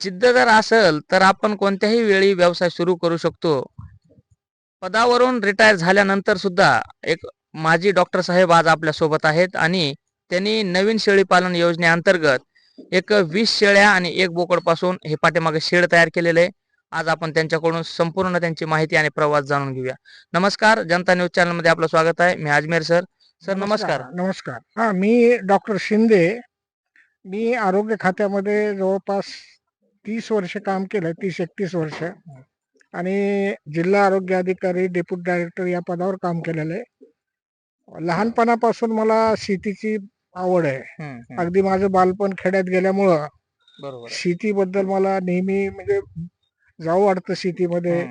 जिद्द जर असेल तर आपण कोणत्याही वेळी व्यवसाय सुरू करू शकतो. पदावरून रिटायर झाल्यानंतर सुद्धा एक माजी डॉक्टर साहेब आज आपल्यासोबत आहेत आणि त्यांनी नवीन शेळी पालन योजनेअंतर्गत एक वीस शेळ्या आणि एक बोकडपासून हे पाठीमागे शेड तयार केलेले आहे. आज आपण त्यांच्याकडून संपूर्ण त्यांची माहिती आणि प्रवास जाणून घेऊया. नमस्कार जनता न्यूज चॅनलमध्ये आपलं स्वागत आहे. मी अजमेर सर. सर नमस्कार. नमस्कार. हा मी डॉक्टर शिंदे. मी आरोग्य खात्यामध्ये जवळपास तीस वर्ष काम केलं तीस एकतीस वर्ष. आणि जिल्हा आरोग्य अधिकारी डेप्युटी डायरेक्टर या पदावर काम केलेलं आहे. लहानपणापासून मला शेतीची आवड आहे. अगदी माझं बालपण खेड्यात गेल्यामुळं बरोबर शेतीबद्दल मला नेहमी म्हणजे जाऊ वाटतं शेतीमध्ये.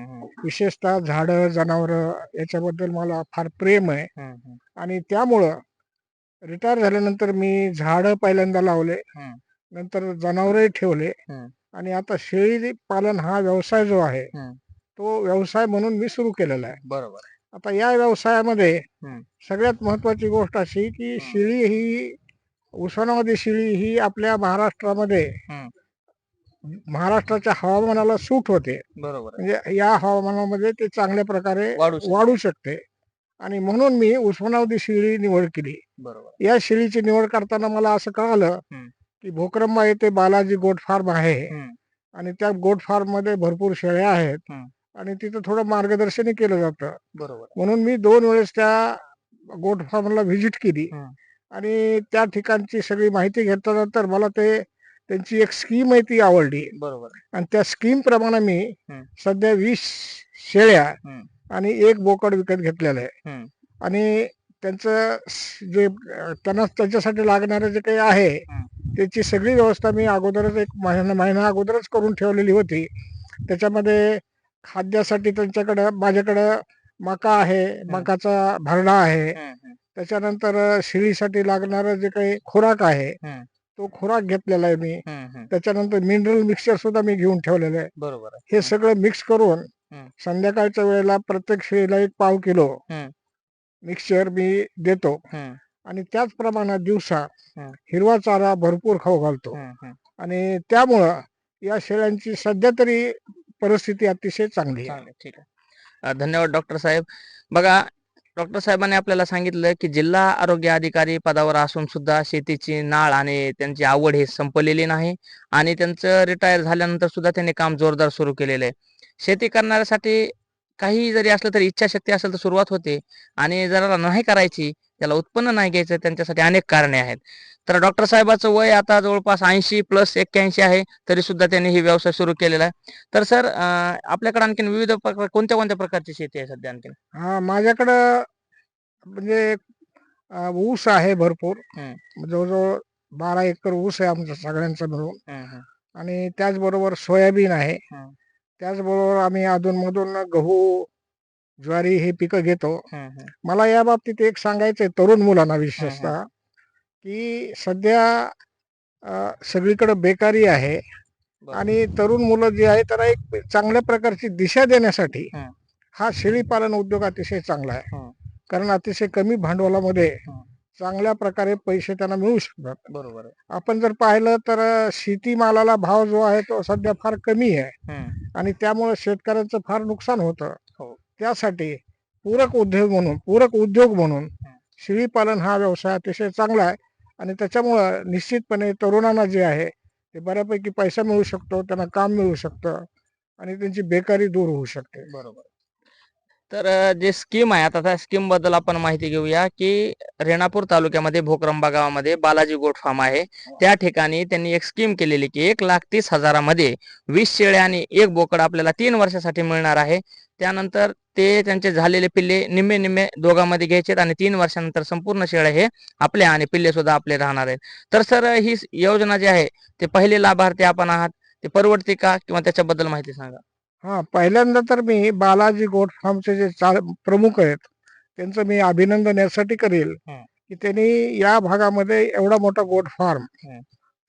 विशेषतः झाडं जनावरं याच्याबद्दल मला फार प्रेम आहे. आणि त्यामुळं रिटायर झाल्यानंतर मी झाडं पहिल्यांदा लावले. नंतर जनावरही ठेवले. आणि आता शेळी पालन हा व्यवसाय जो आहे. तो व्यवसाय म्हणून मी सुरू केलेला आहे बरोबर आता या व्यवसायामध्ये. सगळ्यात महत्वाची गोष्ट अशी की. शेळी ही उस्मानाबादी शेळी ही आपल्या महाराष्ट्रामध्ये. महाराष्ट्राच्या हवामानाला सूट होते बरोबर म्हणजे या हवामानामध्ये ते चांगल्या प्रकारे वाढू शकते. आणि म्हणून मी उस्मानाबादी शेळी निवड केली बरोबर या शेळीची निवड करताना मला असं कळालं. की भोकरंबा येथे बालाजी गोट फार्म आहे. आणि त्या गोट फार्ममध्ये भरपूर शेळ्या आहेत. आणि तिथं थोडं मार्गदर्शनही केलं जातं बरोबर म्हणून मी दोन वेळेस त्या गोट फार्मला व्हिजिट केली. आणि त्या ठिकाणची सगळी माहिती घेतल्यानंतर मला ते त्यांची एक स्कीम आहे ती आवडली बरोबर आणि त्या स्कीम प्रमाणे मी. सध्या वीस शेळ्या. आणि एक बोकड विकत घेतलेलं आहे. आणि त्यांचं जे त्यांना त्याच्यासाठी लागणारं जे काही आहे. त्याची सगळी व्यवस्था मी अगोदरच एक महिना महिना अगोदरच करून ठेवलेली होती त्याच्यामध्ये खाद्यासाठी त्यांच्याकडं माझ्याकडं मका आहे मकाचा भरडा आहे त्याच्यानंतर शेळीसाठी लागणारं जे काही खुराक आहे. तो खुराक घेतलेला आहे मी. त्याच्यानंतर मिनरल मिक्सचर सुद्धा मी घेऊन ठेवलेलं आहे बरोबर. हे सगळं मिक्स करून. संध्याकाळच्या वेळेला प्रत्येक शेळीला एक पाव किलो. मिक्सचर मी देतो आणि त्याच प्रमाणात दिवसा. हिरवा चारा भरपूर खाऊ घालतो. आणि त्यामुळं या शेळ्यांची सध्या तरी परिस्थिती अतिशय चांगली आहे चालेल, ठीक आहे अ, धन्यवाद डॉक्टर साहेब बघा डॉक्टर साहेबांनी आपल्याला सांगितलं की जिल्हा आरोग्य अधिकारी पदावर असून सुद्धा शेतीची नाळ आणि त्यांची आवड ही संपलेली नाही आणि त्यांचं रिटायर झाल्यानंतर सुद्धा त्यांनी काम जोरदार सुरू केलेलं आहे शेती करणाऱ्यासाठी काही जरी असलं तरी इच्छाशक्ती असेल तर सुरुवात होते आणि जरा नाही करायची त्याला उत्पन्न नाही घ्यायचं त्यांच्यासाठी अनेक कारणे आहेत तर डॉक्टर साहेबाचं वय आता जवळपास ऐंशी प्लस एक्क्याऐंशी आहे तरी सुद्धा त्यांनी ही व्यवसाय सुरू केलेला आहे तर सर आपल्याकडे आणखीन विविध प्रकार कोणत्या कोणत्या प्रकारची शेती आहे सध्या आणखीन हा माझ्याकडं म्हणजे ऊस आहे भरपूर. जवळजवळ बारा एकर ऊस आहे आमचा सगळ्यांचा मिळून. आणि त्याचबरोबर सोयाबीन आहे. त्याचबरोबर आम्ही अधूनमधून गहू ज्वारी हे पिकं घेतो. मला या बाबतीत एक सांगायचंय तरुण मुलांना विशेषतः की सध्या सगळीकडे बेकारी आहे. आणि तरुण मुलं जी आहे त्याला एक चांगल्या प्रकारची दिशा देण्यासाठी हं. हा शेळी पालन उद्योग अतिशय चांगला आहे. कारण अतिशय कमी भांडवलामध्ये. चांगल्या प्रकारे पैसे त्यांना मिळू शकतात बरोबर. आपण जर पाहिलं तर शेतीमालाला भाव जो आहे तो सध्या फार कमी आहे आणि त्यामुळे शेतकऱ्यांचं फार नुकसान होतं हो. त्यासाठी पूरक उद्योग म्हणून पूरक उद्योग म्हणून शेळी पालन हा व्यवसाय अतिशय चांगला आहे. आणि त्याच्यामुळं निश्चितपणे तरुणांना जे आहे ते बऱ्यापैकी पैसा मिळू शकतो त्यांना काम मिळू शकतं आणि त्यांची बेकारी दूर होऊ शकते. बरोबर. तर जे स्कीम आहे आता त्या स्कीमबद्दल आपण माहिती घेऊया की रेणापूर तालुक्यामध्ये भोकरंबा गावामध्ये बालाजी गोट फार्म आहे. त्या ठिकाणी त्यांनी एक स्कीम केलेली की एक लाख तीस हजारामध्ये वीस शेळ्या आणि एक बोकड आपल्याला तीन वर्षासाठी मिळणार आहे. त्यानंतर ते त्यांचे झालेले पिल्ले निम्मे निम्मे दोघांमध्ये घ्यायचे आणि तीन वर्षानंतर संपूर्ण शेळ्या हे आपल्या आणि पिल्ले सुद्धा आपले राहणार आहेत. तर सर ही योजना जी आहे ते पहिले लाभार्थी आपण आहात ते परवडते का? किंवा त्याच्याबद्दल माहिती सांगा. हा पहिल्यांदा तर मी बालाजी गोट फार्मचे जे प्रमुख आहेत त्यांचं मी अभिनंदन यासाठी करेल हं. की त्यांनी या भागामध्ये एवढा मोठा गोट फार्म हं.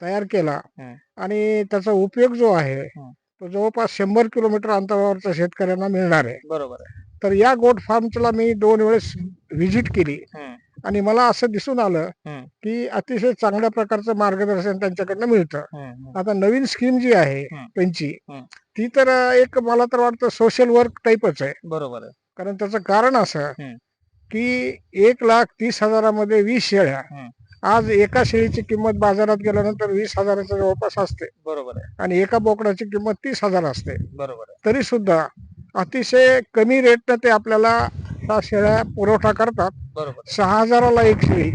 तयार केला हं. आणि त्याचा उपयोग जो आहे हं. तो जवळपास शंभर किलोमीटर अंतरावरच्या शेतकऱ्यांना मिळणार आहे बरोबर आहे तर या गोट फार्मला मी दोन वेळेस व्हिजिट केली हं. आणि मला असं दिसून आलं. की अतिशय चांगल्या प्रकारचं मार्गदर्शन त्यांच्याकडनं मिळतं. आता नवीन स्कीम जी आहे. त्यांची. ती तर एक मला तर वाटतं सोशल वर्क टाईपच आहे बरोबर कारण त्याचं कारण असं. की एक लाख तीस हजारामध्ये वीस शेळ्या. आज एका शेळीची किंमत बाजारात गेल्यानंतर वीस हजाराच्या जवळपास असते बरोबर आहे आणि एका बोकडाची किंमत तीस हजार असते बरोबर तरी सुद्धा अतिशय कमी रेटनं ते आपल्याला ह्या शेळ्या पुरवठा करतात. बरोबर. सहा हजाराला एक शेळी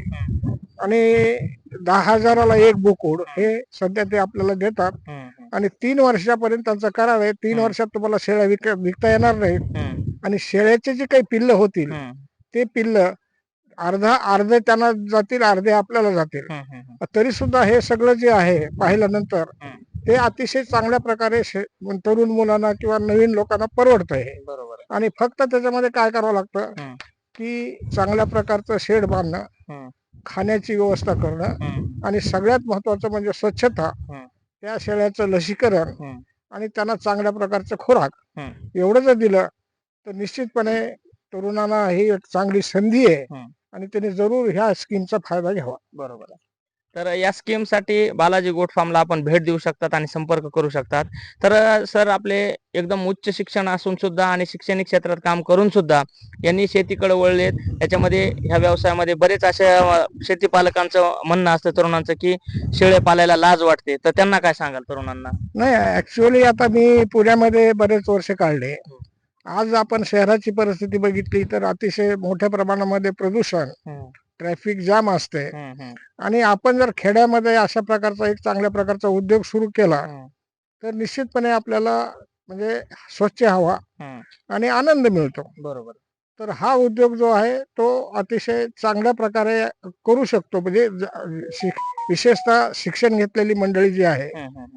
आणि दहा हजाराला एक बोकुड हे सध्या ते आपल्याला देतात. हम्म, आणि तीन वर्षापर्यंत त्यांचं करार आहे. तीन. वर्षात तुम्हाला शेळ्या विक विकता येणार हम्म, आणि शेळ्याचे जे काही पिल्ल होतील हम्म, ते पिल्ल अर्धा अर्धे त्यांना जातील अर्धे आपल्याला जातील. हम्म, हम्म. तरी सुद्धा हे सगळं जे आहे पाहिल्यानंतर हम्म. ते अतिशय चांगल्या प्रकारे शे- तरुण मुलांना किंवा नवीन लोकांना परवडत आहे बरोबर. आहे आणि फक्त त्याच्यामध्ये काय करावं लागतं. की चांगल्या प्रकारचं शेड बांधणं खाण्याची व्यवस्था करणं आणि सगळ्यात महत्वाचं म्हणजे स्वच्छता. त्या शेळ्याचं लसीकरण. आणि त्यांना चांगल्या प्रकारचं खुराक. एवढं जर दिलं तर निश्चितपणे तरुणांना ही एक चांगली संधी आहे. आणि त्यांनी जरूर ह्या स्कीमचा फायदा घ्यावा बरोबर आहे तर या स्कीमसाठी बालाजी गोट फार्मला आपण भेट देऊ शकतात आणि संपर्क करू शकतात. तर सर आपले एकदम उच्च शिक्षण असून सुद्धा आणि शैक्षणिक क्षेत्रात काम करून सुद्धा यांनी शेतीकडे वळलेत. याच्यामध्ये ह्या व्यवसायामध्ये बरेच अशा शेती पालकांचं म्हणणं असतं तरुणांचं की शेळे पालायला लाज वाटते. तर त्यांना काय सांगाल तरुणांना? नाही ऍक्च्युअली आता मी पुण्यामध्ये बरेच वर्ष काढले. आज आपण शहराची परिस्थिती बघितली तर अतिशय मोठ्या प्रमाणामध्ये प्रदूषण. ट्रॅफिक जाम असते. आणि आपण जर खेड्यामध्ये अशा प्रकारचा एक चांगल्या प्रकारचा उद्योग सुरू केला तर निश्चितपणे आपल्याला म्हणजे स्वच्छ हवा. आणि आनंद मिळतो. बरोबर. तर हा उद्योग जो आहे तो अतिशय चांगल्या प्रकारे करू शकतो. म्हणजे शिक- विशेषतः शिक्षण घेतलेली मंडळी जी आहे.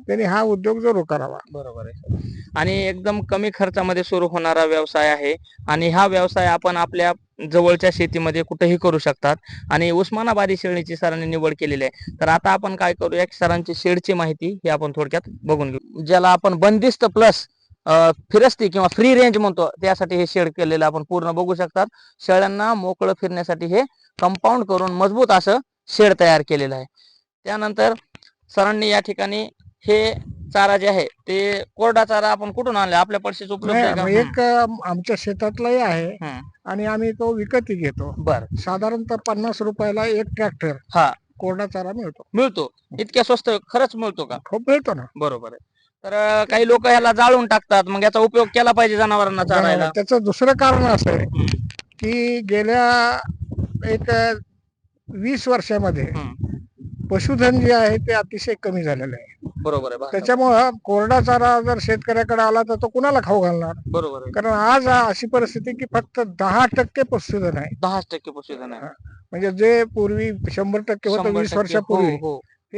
त्यांनी हा उद्योग जरूर करावा. बरोबर आहे. आणि एकदम कमी खर्चामध्ये सुरू होणारा व्यवसाय आहे आणि हा व्यवसाय आपण आपल्या जवळच्या शेतीमध्ये कुठेही करू शकतात. आणि उस्मानाबादी शेळीची सरांनी निवड केलेली आहे. तर आता आपण काय करूया सरांची शेडची माहिती ही आपण थोडक्यात बघून घेऊ. ज्याला आपण बंदिस्त प्लस फिरस्ती किंवा फ्री रेंज म्हणतो त्यासाठी हे शेड केलेलं आपण पूर्ण बघू शकतात. शेळ्यांना मोकळं फिरण्यासाठी हे कंपाऊंड करून मजबूत असं शेड तयार केलेलं आहे. त्यानंतर सरांनी या ठिकाणी हे चारा जे आहे ते कोरडा चारा आपण कुठून आणला? आपल्या पडशीच उपलब्ध एक आमच्या शेतातलाही आहे आणि आम्ही तो विकतही घेतो. बर. साधारणतः पन्नास रुपयाला एक ट्रॅक्टर हा. कोरडा चारा मिळतो. मिळतो. इतक्या स्वस्त खरंच मिळतो का? खूप मिळतो ना. बरोबर आहे. तर काही लोक ह्याला जाळून टाकतात. मग याचा उपयोग केला पाहिजे जनावरांना चारायला. त्याचं दुसरं कारण असं आहे की गेल्या एक वीस वर्षामध्ये पशुधन जे आहे ते अतिशय कमी झालेलं आहे. बरोबर आहे त्याच्यामुळं कोरडा चारा जर शेतकऱ्याकडे आला तर तो कुणाला खाऊ घालणार? बरोबर आहे. कारण आज अशी परिस्थिती की फक्त दहा टक्के पशुधन आहे. दहाच टक्के पशुधन आहे. म्हणजे जे पूर्वी शंभर टक्के होतं वीस टक्के. वर्षापूर्वी.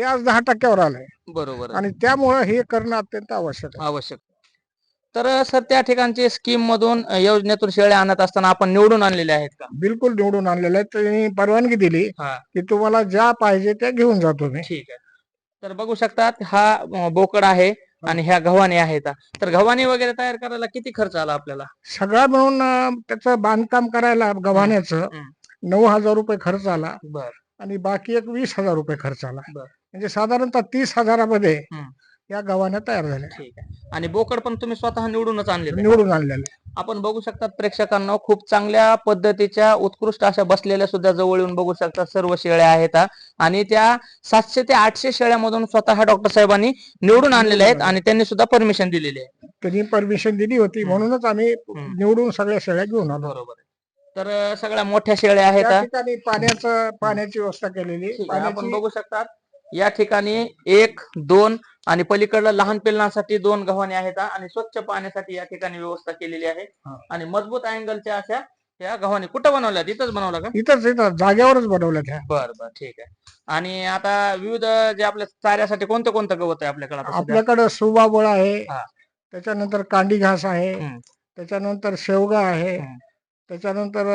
हो, आज दहा टक्क्यावर आलंय. बरोबर आहे. आणि त्यामुळं हे करणं अत्यंत आवश्यक आहे. आवश्यक. तर सर त्या ठिकाणचे स्कीम मधून अं, योजनेतून शेळ्या आणत असताना आपण निवडून आणलेले आहेत का? बिलकुल निवडून आणलेलं आहे त्यांनी परवानगी दिली हा. की तुम्हाला ज्या पाहिजे त्या घेऊन जातो मी ठीक आहे. तर बघू शकतात हा अं, बोकड आहे आणि ह्या गव्हाणी आहेत. तर गव्हाणी वगैरे तयार करायला किती खर्च आला आपल्याला? सगळा मिळून अं, त्याचं बांधकाम करायला गव्हाण्याचं हम्म. नऊ हजार रुपये खर्च आला. बर. आणि बाकी एक वीस हजार रुपये खर्च आला. बर. म्हणजे साधारणतः तीस हजारामध्ये. या गव्हाण्या तयार झाल्या. ठीक आहे. आणि बोकड पण तुम्ही स्वतः निवडूनच आणले निवडून आणलेल्या आपण बघू शकतात प्रेक्षकांना खूप चांगल्या पद्धतीच्या उत्कृष्ट अशा बसलेल्या सुद्धा जवळ येऊन बघू शकतात सर्व शेळ्या आहेत. आणि त्या सातशे ते आठशे शेळ्यामधून स्वतः डॉक्टर साहेबांनी निवडून आणलेल्या आहेत आणि त्यांनी सुद्धा परमिशन दिलेली आहे. त्यांनी परमिशन दिली होती. म्हणूनच आम्ही. निवडून सगळ्या शेळ्या घेऊन आलो. बरोबर तर सगळ्या मोठ्या शेळ्या आहेत पाण्याचं पाण्याची व्यवस्था केलेली आपण बघू शकतात या ठिकाणी एक दोन आणि पलीकडलं लहान पिल्लांसाठी दोन गव्हाणे आहेत. आणि स्वच्छ पाण्यासाठी या ठिकाणी व्यवस्था केलेली आहे. आणि मजबूत अँगलच्या अशा या गव्हाणी कुठं बनवल्या तिथंच बनवल्या का इथंच इथं जागेवरच बनवल्या त्या बर बर ठीक आहे आणि आता विविध जे आपल्या चाऱ्यासाठी कोणतं कोणतं गवत आहे आपल्याकडे? आपल्याकडं सुबाबळ आहे. त्याच्यानंतर कांडी घास आहे. त्याच्यानंतर शेवगा आहे. त्याच्यानंतर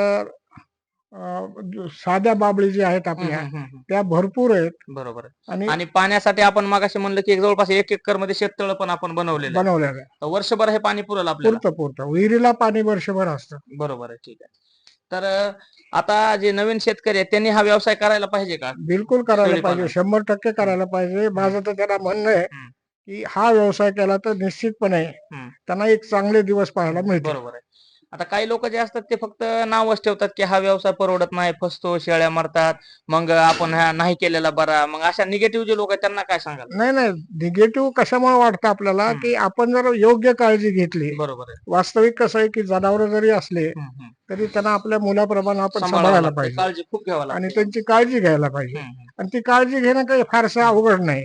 साध्या बाबळी जी आहेत आपल्या त्या भरपूर आहेत. बरोबर आणि आणि पाण्यासाठी आपण मागाशी म्हणलं की एक जवळपास एक एकरमध्ये शेततळ पण आपण बनवलेलं आहे. बनवल्या तर वर्षभर हे पाणी पुरेल आपल्याला. पुरतं पुरतं. विहिरीला पाणी वर्षभर असतं. बरोबर आहे ठीक आहे. तर अं, आता जे नवीन शेतकरी आहेत त्यांनी हा व्यवसाय करायला पाहिजे का? बिलकुल करायला शेळीपालन. पाहिजे. शंभर टक्के करायला पाहिजे. माझं तर त्याला म्हणणं आहे हम्म. की हा व्यवसाय केला तर निश्चितपणे हम्म. त्यांना एक चांगले दिवस पाहायला मिळतील. बरोबर आहे. आता काही लोक जे असतात ते फक्त नावच ठेवतात की हा व्यवसाय परवडत नाही फसतो शेळ्या मरतात मग आपण हा नाही केलेला बरा. मग अशा निगेटिव्ह जे लोक आहेत त्यांना काय सांगाल? नाही नाही. निगेटिव्ह कशामुळे वाटतं आपल्याला. की आपण जर योग्य काळजी घेतली बरोबर आहे. वास्तविक कसं आहे की जनावर जरी असले. तरी त्यांना आपल्या मुलाप्रमाणे आपण सांभाळायला पाहिजे. काळजी खूप घ्यावं आणि त्यांची काळजी घ्यायला पाहिजे. आणि ती काळजी घेणं काही फारसं अवघड नाही.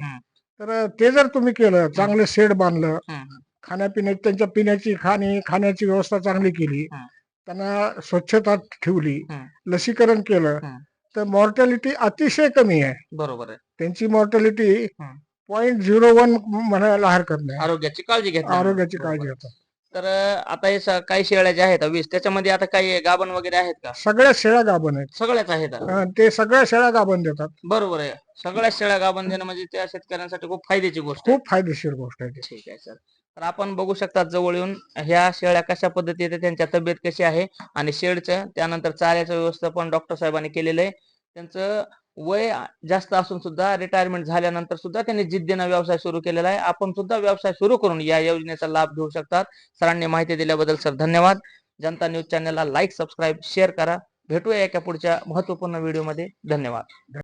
तर ते जर तुम्ही केलं चांगलं शेड बांधलं खाण्यापिण्याची त्यांच्या पिण्याची खाणी खाण्याची व्यवस्था चांगली केली. त्यांना स्वच्छता ठेवली. लसीकरण केलं. तर मॉर्टॅलिटी अतिशय कमी आहे. बरोबर आहे. त्यांची मॉर्टॅलिटी. पॉईंट झिरो वन म्हणायला हरकत नाही. आरोग्याची काळजी घेत आरोग्याची काळजी घेतात तर आता हे काही शेळ्या ज्या आहेत वीस त्याच्यामध्ये आता काही गाभण वगैरे आहेत का? सगळ्या शेळ्या गाभण आहेत. सगळ्याच आहेत ते सगळ्या शेळ्या गाभण देतात. बरोबर आहे. सगळ्या शेळ्या गाभण देणं म्हणजे त्या शेतकऱ्यांसाठी खूप फायद्याची गोष्ट आहे. खूप फायदेशीर गोष्ट आहे. ठीक आहे सर. तर आपण बघू शकता जवळ येऊन ह्या शेळ्या कशा पद्धतीने त्यांच्या तब्येत कशी आहे आणि शेडचं त्यानंतर चाऱ्याचं व्यवस्थापन डॉक्टर साहेबांनी केलेलं आहे. त्यांचं वय जास्त असून सुद्धा रिटायरमेंट झाल्यानंतर सुद्धा त्यांनी जिद्दीनं व्यवसाय सुरू केलेला आहे. आपण सुद्धा व्यवसाय सुरू करून या योजनेचा लाभ घेऊ शकतात. सरांनी माहिती दिल्याबद्दल सर धन्यवाद. जनता न्यूज चॅनलला लाईक सबस्क्राईब शेअर करा. भेटूया एका पुढच्या महत्त्वपूर्ण व्हिडिओमध्ये धन्यवाद.